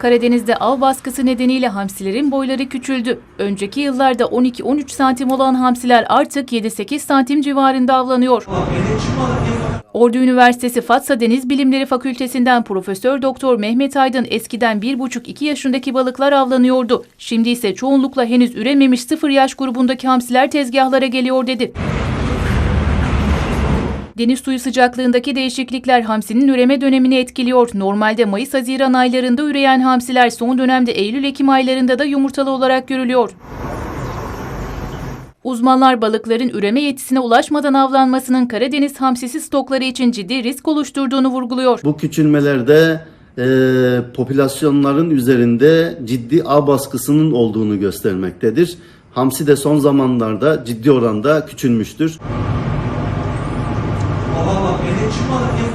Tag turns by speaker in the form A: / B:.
A: Karadeniz'de av baskısı nedeniyle hamsilerin boyları küçüldü. Önceki yıllarda 12-13 santim olan hamsiler artık 7-8 santim civarında avlanıyor. Ordu Üniversitesi Fatsa Deniz Bilimleri Fakültesinden Profesör Doktor Mehmet Aydın eskiden 1,5-2 yaşındaki balıklar avlanıyordu. Şimdi ise çoğunlukla henüz ürememiş 0 yaş grubundaki hamsiler tezgahlara geliyor dedi. Deniz suyu sıcaklığındaki değişiklikler hamsinin üreme dönemini etkiliyor. Normalde Mayıs-Haziran aylarında üreyen hamsiler son dönemde Eylül-Ekim aylarında da yumurtalı olarak görülüyor. Uzmanlar balıkların üreme yetisine ulaşmadan avlanmasının Karadeniz hamsisi stokları için ciddi risk oluşturduğunu vurguluyor.
B: Bu küçülmelerde e, popülasyonların üzerinde ciddi ağ baskısının olduğunu göstermektedir. Hamsi de son zamanlarda ciddi oranda küçülmüştür. 한번